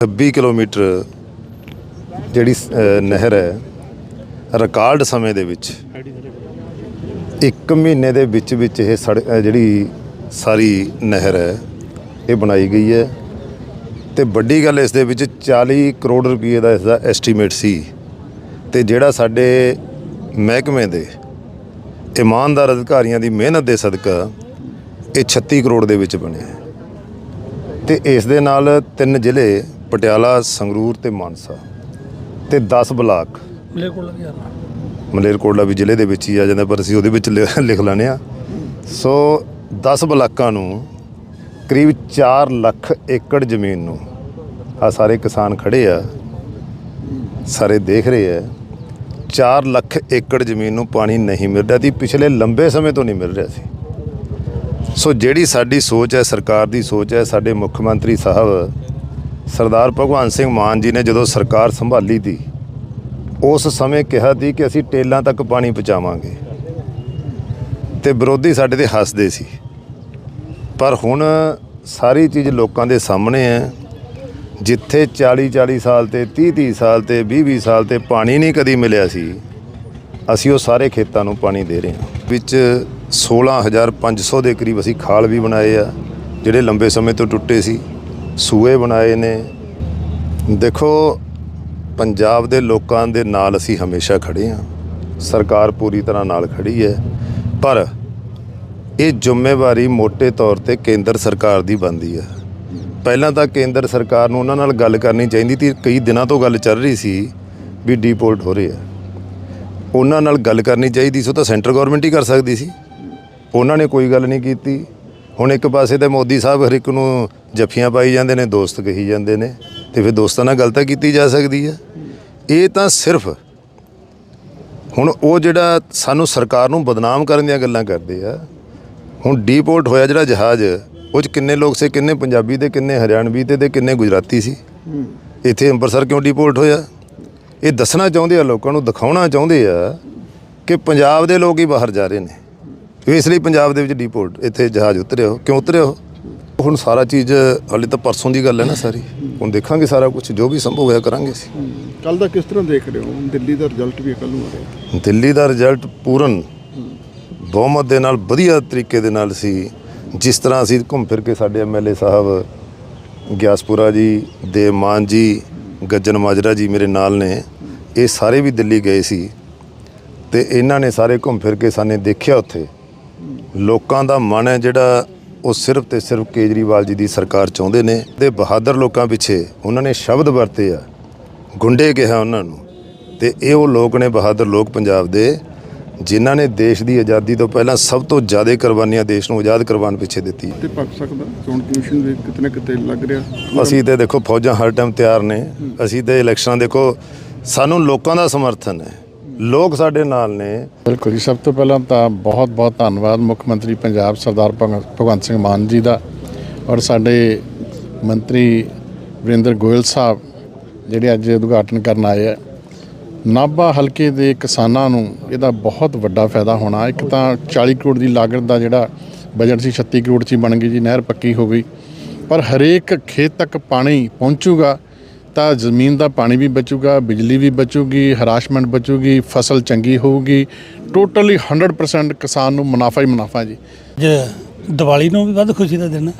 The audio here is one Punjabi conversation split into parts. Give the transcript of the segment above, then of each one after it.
26 ਕਿਲੋਮੀਟਰ ਜਿਹੜੀ ਨਹਿਰ ਹੈ ਰਿਕਾਰਡ ਸਮੇਂ ਦੇ ਵਿੱਚ, ਇੱਕ ਮਹੀਨੇ ਦੇ ਵਿੱਚ ਵਿੱਚ ਇਹ ਸੜ ਜਿਹੜੀ ਸਾਰੀ ਨਹਿਰ ਹੈ, ਇਹ ਬਣਾਈ ਗਈ ਹੈ। ਤੇ ਵੱਡੀ ਗੱਲ ਇਸ ਦੇ ਵਿੱਚ 40 ਕਰੋੜ ਰੁਪਏ ਦਾ ਇਸ ਦਾ ਐਸਟੀਮੇਟ ਸੀ। ਤੇ ਜਿਹੜਾ ਸਾਡੇ ਮਹਿਕਮੇ ਦੇ ਇਮਾਨਦਾਰ ਅਧਿਕਾਰੀਆਂ ਦੀ ਮਿਹਨਤ ਦੇ ਸਦਕਾ ਇਹ 36 ਕਰੋੜ ਦੇ ਵਿੱਚ ਬਣਿਆ ਹੈ। ਤੇ ਇਸ ਦੇ ਨਾਲ ਤਿੰਨ ਜ਼ਿਲ੍ਹੇ ਪਟਿਆਲਾ ਸੰਗਰੂਰ ਤੇ ਮਾਨਸਾ ਤੇ 10 ਬਲਾਕ। ਮਲੇਰਕੋਟਲਾ ਵੀ ਆ ਮਲੇਰਕੋਟਲਾ ਵੀ ਜ਼ਿਲ੍ਹੇ ਦੇ ਵਿੱਚ ਹੀ ਆ ਜਾਂਦਾ ਪਰ ਅਸੀਂ ਉਹਦੇ ਵਿੱਚ ਲਿਖ ਲੈਂਦੇ ਆ ਸੋ 10 ਬਲਾਕਾਂ ਨੂੰ ਕਰੀਬ 4 ਲੱਖ ਏਕੜ ਜ਼ਮੀਨ ਨੂੰ ਆ ਸਾਰੇ ਕਿਸਾਨ ਖੜੇ ਆ ਸਾਰੇ ਦੇਖ ਰਹੇ ਆ। 4 ਲੱਖ ਏਕੜ ਜ਼ਮੀਨ ਨੂੰ ਪਾਣੀ ਨਹੀਂ ਮਿਲ ਰਿਹਾ ਸੀ ਪਿਛਲੇ ਲੰਬੇ ਸਮੇਂ ਤੋਂ ਨਹੀਂ ਮਿਲ ਰਿਹਾ ਸੀ। ਸੋ ਜਿਹੜੀ ਸਾਡੀ ਸੋਚ ਹੈ ਸਰਕਾਰ ਦੀ ਸੋਚ ਹੈ ਸਾਡੇ ਮੁੱਖ ਮੰਤਰੀ ਸਾਹਿਬ ਸਰਦਾਰ ਭਗਵੰਤ ਸਿੰਘ ਮਾਨ ਜੀ ਨੇ ਜਦੋਂ ਸਰਕਾਰ ਸੰਭਾਲੀ ਤੀ ਉਸ ਸਮੇਂ ਕਿਹਾ ਸੀ ਕਿ ਅਸੀਂ ਟੇਲਾਂ ਤੱਕ ਪਾਣੀ ਪਹੁੰਚਾਵਾਂਗੇ। ਤੇ ਵਿਰੋਧੀ ਸਾਡੇ ਤੇ ਹੱਸਦੇ ਸੀ। ਪਰ ਹੁਣ ਸਾਰੀ ਚੀਜ਼ ਲੋਕਾਂ ਦੇ ਸਾਹਮਣੇ ਹੈ। ਜਿੱਥੇ 40 40 ਸਾਲ ਤੇ 30 30 ਸਾਲ ਤੇ 20 20 ਸਾਲ ਤੇ ਪਾਣੀ ਨਹੀਂ ਕਦੀ ਮਿਲਿਆ ਸੀ, ਅਸੀਂ ਉਹ ਸਾਰੇ ਖੇਤਾਂ ਨੂੰ ਪਾਣੀ ਦੇ ਰਹੇ ਹਾਂ। ਵਿੱਚ 16500 ਦੇ ਕਰੀਬ ਅਸੀਂ ਖਾਲ ਵੀ ਬਣਾਏ ਆ, ਜਿਹੜੇ ਲੰਬੇ ਸਮੇਂ ਤੋਂ ਟੁੱਟੇ ਸੀ। ਸੂਏ ਬਣਾਏ ਨੇ। ਦੇਖੋ, ਪੰਜਾਬ ਦੇ ਲੋਕਾਂ ਦੇ ਨਾਲ ਅਸੀਂ ਹਮੇਸ਼ਾ ਖੜੇ ਹਾਂ। ਸਰਕਾਰ ਪੂਰੀ ਤਰ੍ਹਾਂ ਨਾਲ ਖੜੀ ਹੈ। ਪਰ ਇਹ ਜ਼ਿੰਮੇਵਾਰੀ ਮੋٹے ਤੌਰ ਤੇ ਕੇਂਦਰ ਸਰਕਾਰ ਦੀ ਬਣਦੀ ਹੈ। ਪਹਿਲਾਂ ਤਾਂ ਕੇਂਦਰ ਸਰਕਾਰ ਨੂੰ ਉਹਨਾਂ ਨਾਲ ਗੱਲ ਕਰਨੀ ਚਾਹੀਦੀ ਸੀ। ਕਈ ਦਿਨਾਂ ਤੋਂ ਗੱਲ ਚੱਲ ਰਹੀ ਸੀ ਵੀ ਡੀਪੋਰਟ ਹੋ ਰਹੇ ਆ। ਉਹਨਾਂ ਨਾਲ ਗੱਲ ਕਰਨੀ ਚਾਹੀਦੀ ਸੀ, ਉਹ ਤਾਂ ਸੈਂਟਰ ਗਵਰਨਮੈਂਟ ਹੀ ਕਰ ਸਕਦੀ ਸੀ। ਉਹਨਾਂ ਨੇ ਕੋਈ ਗੱਲ ਨਹੀਂ ਕੀਤੀ। ਹੁਣ ਇੱਕ ਪਾਸੇ ਤੇ ਮੋਦੀ ਸਾਹਿਬ ਹਰ ਇੱਕ ਨੂੰ ਜੱਫੀਆਂ ਪਾਈ ਜਾਂਦੇ ਨੇ, ਦੋਸਤ ਕਹੀ ਜਾਂਦੇ ਨੇ ਤੇ ਫਿਰ ਦੋਸਤਾਂ ਨਾਲ ਗੱਲ ਤਾਂ ਕੀਤੀ ਜਾ ਸਕਦੀ ਹੈ ਇਹ ਤਾਂ ਸਿਰਫ ਹੁਣ ਉਹ ਜਿਹੜਾ ਸਾਨੂੰ ਸਰਕਾਰ ਨੂੰ ਬਦਨਾਮ ਕਰਨ ਦੀਆਂ ਗੱਲਾਂ ਕਰਦੇ ਆ, ਹੁਣ ਡੀਪੋਰਟ ਹੋਇਆ ਜਿਹੜਾ ਜਹਾਜ਼, ਉਹ ਚ ਕਿੰਨੇ ਲੋਕ ਸੀ, ਕਿੰਨੇ ਪੰਜਾਬੀ ਤੇ, ਕਿੰਨੇ ਹਰਿਆਣਵੀ ਤੇ ਤੇ ਕਿੰਨੇ ਗੁਜਰਾਤੀ ਸੀ। ਇੱਥੇ ਅੰਮ੍ਰਿਤਸਰ ਕਿਉਂ ਡੀਪੋਰਟ ਹੋਇਆ? ਇਹ ਦੱਸਣਾ ਚਾਹੁੰਦੇ ਆ, ਲੋਕਾਂ ਨੂੰ ਦਿਖਾਉਣਾ ਚਾਹੁੰਦੇ ਆ ਕਿ ਪੰਜਾਬ ਦੇ ਲੋਕ ਹੀ ਬਾਹਰ ਜਾ ਰਹੇ ਨੇ। ਇਸ ਲਈ ਪੰਜਾਬ ਦੇ ਵਿੱਚ ਡੀਪੋਰਟ ਇੱਥੇ ਜਹਾਜ਼ ਉਤਰਿਆ ਹੋ ਕਿਉਂ ਉਤਰਿਆ ਹੋ ਹੁਣ ਸਾਰਾ ਚੀਜ਼ ਹਾਲੇ ਤਾਂ ਪਰਸੋਂ ਦੀ ਗੱਲ ਹੈ ਨਾ ਸਾਰੀ। ਹੁਣ ਦੇਖਾਂਗੇ ਸਾਰਾ ਕੁਝ ਜੋ ਵੀ ਸੰਭਵ ਹੋਇਆ ਕਰਾਂਗੇ ਅਸੀਂ। ਕੱਲ ਦਾ ਕਿਸ ਤਰ੍ਹਾਂ ਦੇਖ ਰਹੇ ਹੋ? ਦਿੱਲੀ ਦਾ ਰਿਜ਼ਲਟ ਵੀ ਕੱਲ ਨੂੰ ਆ ਰਿਹਾ। ਦਿੱਲੀ ਦਾ ਰਿਜ਼ਲਟ ਪੂਰਨ ਬਹੁਮਤ ਦੇ ਨਾਲ ਵਧੀਆ ਤਰੀਕੇ ਦੇ ਨਾਲ ਸੀ। ਜਿਸ ਤਰ੍ਹਾਂ ਅਸੀਂ ਘੁੰਮ ਫਿਰ ਕੇ ਸਾਡੇ ਐਮਐਲਏ ਸਾਹਿਬ ਗਿਆਸਪੁਰਾ ਜੀ ਦੇਵਮਾਨ ਜੀ ਗੱਜਨ ਮਾਜਰਾ ਜੀ ਮੇਰੇ ਨਾਲ ਨੇ ਇਹ ਸਾਰੇ ਵੀ ਦਿੱਲੀ ਗਏ ਸੀ। ਤੇ ਇਹਨਾਂ ਨੇ ਸਾਰੇ ਘੁੰਮ ਫਿਰ ਕੇ ਸਾਨੇ ਦੇਖਿਆ ਉੱਥੇ। ਲੋਕਾਂ ਦਾ ਮਨ ਹੈ ਜਿਹੜਾ ਉਹ ਸਿਰਫ ਤੇ ਸਿਰਫ ਕੇਜਰੀਵਾਲ ਜੀ ਦੀ ਸਰਕਾਰ ਚਾਹੁੰਦੇ ਨੇ ਤੇ ਬਹਾਦਰ ਲੋਕਾਂ ਪਿੱਛੇ ਉਹਨਾਂ ਨੇ ਸ਼ਬਦ ਵਰਤੇ ਆ ਗੁੰਡੇ ਕਿਹਾ ਉਹਨਾਂ ਨੂੰ ਤੇ ਇਹ ਉਹ ਲੋਕ ਨੇ ਬਹਾਦਰ ਲੋਕ ਪੰਜਾਬ ਦੇ ਜਿਨ੍ਹਾਂ ਨੇ ਦੇਸ਼ ਦੀ ਆਜ਼ਾਦੀ ਤੋਂ ਪਹਿਲਾਂ ਸਭ ਤੋਂ ਜ਼ਿਆਦਾ ਕੁਰਬਾਨੀਆਂ ਦੇਸ਼ ਨੂੰ ਆਜ਼ਾਦ ਕਰਵਾਉਣ ਪਿੱਛੇ ਦਿੱਤੀ ਤੇ ਪੱਕ ਸਕਦਾ? ਚੋਣ ਕਮਿਸ਼ਨ ਦੇ ਕਿਤੇ ਨਾ ਕਿਤੇ ਲੱਗ ਰਿਹਾ। ਅਸੀਂ ਤੇ ਦੇਖੋ ਫੌਜਾਂ ਹਰ ਟਾਈਮ ਤਿਆਰ ਨੇ। ਅਸੀਂ ਤੇ ਇਲੈਕਸ਼ਨਾਂ ਦੇਖੋ ਸਾਨੂੰ ਲੋਕਾਂ ਦਾ ਸਮਰਥਨ ਹੈ। ਲੋਕ ਸਾਡੇ ਨਾਲ ਨੇ। ਬਿਲਕੁਲ ਜੀ, ਸਭ ਤੋਂ ਪਹਿਲਾਂ ਤਾਂ ਬਹੁਤ ਬਹੁਤ ਧੰਨਵਾਦ ਮੁੱਖ ਮੰਤਰੀ ਪੰਜਾਬ ਸਰਦਾਰ ਭਗਵ- ਭਗਵੰਤ ਸਿੰਘ ਮਾਨ ਜੀ ਦਾ ਔਰ ਸਾਡੇ ਮੰਤਰੀ ਵਰਿੰਦਰ ਗੋਇਲ ਸਾਹਿਬ, ਜਿਹੜੇ ਅੱਜ ਉਦਘਾਟਨ ਕਰਨ ਆਏ ਆ। ਨਾਭਾ ਹਲਕੇ ਦੇ ਕਿਸਾਨਾਂ ਨੂੰ ਇਹਦਾ ਬਹੁਤ ਵੱਡਾ ਫਾਇਦਾ ਹੋਣਾ। ਇੱਕ ਤਾਂ 40 ਕਰੋੜ ਦੀ ਲਾਗਤ ਦਾ ਜਿਹੜਾ ਬਜਟ ਸੀ 36 ਕਰੋੜ ਚ ਹੀ ਬਣ ਗਈ ਜੀ, ਨਹਿਰ ਪੱਕੀ ਹੋ ਗਈ। ਪਰ ਹਰੇਕ ਖੇਤ ਤੱਕ ਪਾਣੀ ਪਹੁੰਚੂਗਾ ਤਾਂ ਜ਼ਮੀਨ ਦਾ ਪਾਣੀ ਵੀ ਬਚੂਗਾ, ਬਿਜਲੀ ਵੀ ਬਚੂਗੀ, ਹਰਾਸ਼ਮੈਂਟ ਬਚੂਗੀ, ਫਸਲ ਚੰਗੀ ਹੋਊਗੀ। ਟੋਟਲੀ 100% ਕਿਸਾਨ ਨੂੰ ਮੁਨਾਫਾ ਹੀ ਮੁਨਾਫਾ ਜੀ। ਅੱਜ ਦੀਵਾਲੀ ਨੂੰ ਵੀ ਵੱਧ ਖੁਸ਼ੀ ਦਾ ਦਿਨ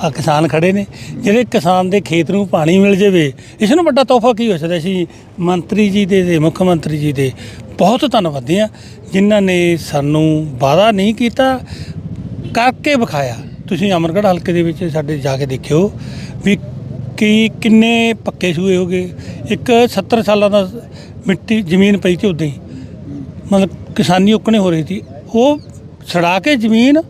ਆ। ਕਿਸਾਨ ਖੜੇ ਨੇ। ਜਿਹੜੇ ਕਿਸਾਨ ਦੇ ਖੇਤ ਨੂੰ ਪਾਣੀ ਮਿਲ ਜਾਵੇ, ਇਸ ਨੂੰ ਵੱਡਾ ਤੋਹਫਾ ਕੀ ਹੋ ਸਕਦਾ ਸੀ ਮੰਤਰੀ ਜੀ ਦੇ ਤੇ ਮੁੱਖ ਮੰਤਰੀ ਜੀ ਦੇ ਬਹੁਤ ਧੰਨਵਾਦੀ ਆ। ਜਿਨ੍ਹਾਂ ਨੇ ਸਾਨੂੰ ਵਾਅਦਾ ਨਹੀਂ ਕੀਤਾ, ਕਰਕੇ ਵਿਖਾਇਆ। ਤੁਸੀਂ ਅਮਰਗੜ੍ਹ ਹਲਕੇ ਦੇ ਵਿੱਚ ਸਾਡੇ ਜਾ ਕੇ ਦੇਖਿਓ ਵੀ ਕਿ ਕਿੰਨੇ ਪੱਕੇ ਸੂਏ ਗਏ? ਇੱਕ 70 ਸਾਲਾਂ ਦਾ ਮਿੱਟੀ ਜ਼ਮੀਨ ਪਈ ਤੇ ਉਦਾਂ ਹੀ। ਮਤਲਬ ਕਿਸਾਨੀ ਉੱਕਣੇ ਹੋ ਰਹੀ ਸੀ। ਉਹ ਛੜਾ ਕੇ ਜ਼ਮੀਨ